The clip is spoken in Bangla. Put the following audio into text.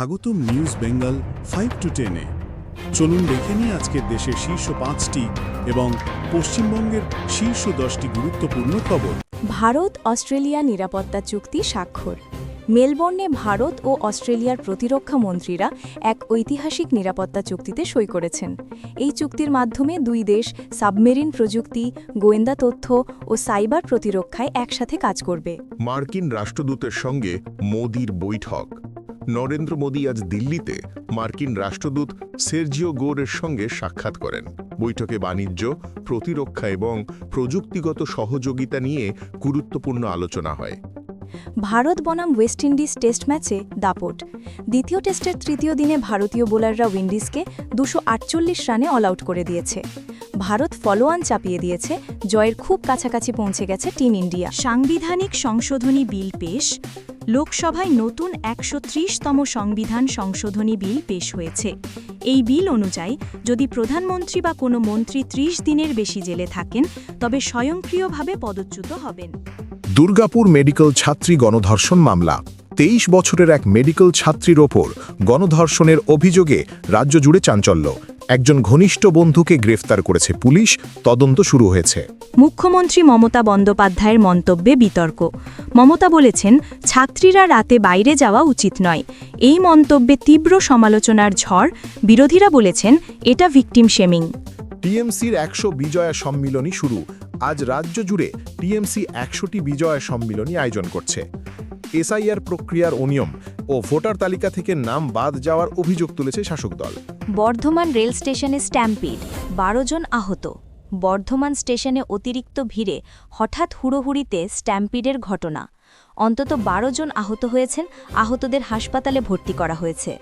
স্বাগতম নিউজ বেঙ্গল ফাইভ টু টেনে চলুন দেখে নিই আজকের দেশের শীর্ষ পাঁচটি এবং পশ্চিমবঙ্গের শীর্ষ দশটি গুরুত্বপূর্ণ খবর। ভারত অস্ট্রেলিয়া নিরাপত্তা চুক্তি স্বাক্ষর। মেলবোর্নে ভারত ও অস্ট্রেলিয়ার প্রতিরক্ষা মন্ত্রীরা এক ঐতিহাসিক নিরাপত্তা চুক্তিতে সই করেছেন। এই চুক্তির মাধ্যমে দুই দেশ সাবমেরিন প্রযুক্তি গোয়েন্দা তথ্য ও সাইবার প্রতিরক্ষায় একসাথে কাজ করবে। মার্কিন রাষ্ট্রদূতের সঙ্গে মোদির বৈঠক। নরেন্দ্র মোদী আজ দিল্লিতে মার্কিন রাষ্ট্রদূত সের্জিও গোরের সঙ্গে সাক্ষাৎ করেন। বৈঠকে বাণিজ্য, প্রতিরক্ষা এবং প্রযুক্তিগত সহযোগিতা নিয়ে গুরুত্বপূর্ণ আলোচনা হয়। ভারত বনাম ওয়েস্ট ইন্ডিজ টেস্ট ম্যাচে দাপট। দ্বিতীয় টেস্টের তৃতীয় দিনে ভারতীয় বোলাররা উইন্ডিজকে দুশো রানে অল আউট করে দিয়েছে। ভারত ফলোয়ান চাপিয়ে দিয়েছে, জয়ের খুব কাছাকাছি পৌঁছে গেছে টিম ইন্ডিয়া। সাংবিধানিক সংশোধনী বিল পেশ লোকসভায় নতুন একশো তম সংবিধান সংশোধনী বিল পেশ হয়েছে। এই বিল অনুযায়ী, যদি প্রধানমন্ত্রী বা কোনো মন্ত্রী ত্রিশ দিনের বেশি জেলে থাকেন, তবে স্বয়ংক্রিয়ভাবে পদচ্যুত হবেন। দুর্গাপুর মেডিকেল ছাত্রী গণধর্ষণ মামলা। তেইশ বছরের এক মেডিকেল ছাত্রীর ওপর গণধর্ষণের অভিযোগে রাজ্য জুড়ে চাঞ্চল্য। একজন ঘনিষ্ঠ বন্ধুকে গ্রেফতার করেছে পুলিশ তদন্ত শুরু হয়েছে। মুখ্যমন্ত্রী মমতা বন্দ্যোপাধ্যায়ের মন্তব্যে বিতর্ক। মমতা বলেছেন ছাত্রীরা রাতে বাইরে যাওয়া উচিত নয়। এই মন্তব্যে তীব্র সমালোচনার ঝড়। বিরোধীরা বলেছেন এটা ভিকটিম শেমিং। টিএমসির একশো বিজয়া সম্মিলনী শুরু। আজ রাজ্য জুড়ে টিএমসি একশোটি বিজয়া সম্মিলনী আয়োজন করছে। এসআইআর প্রক্রিয়ার অনিয়ম। ও ভোটার তালিকা থেকে নাম বাদ যাওয়ার অভিযোগ তুলেছে শাসক দল। বর্ধমান রেল স্টেশনে স্ট্যাম্পিড, বারো জন আহত। বর্ধমান স্টেশনে অতিরিক্ত ভিড়ে হঠাৎ হুড়োহুড়িতে স্ট্যাম্পিডের ঘটনা। অন্তত বারো জন আহত হয়েছেন, আহতদের হাসপাতালে ভর্তি করা হয়েছে।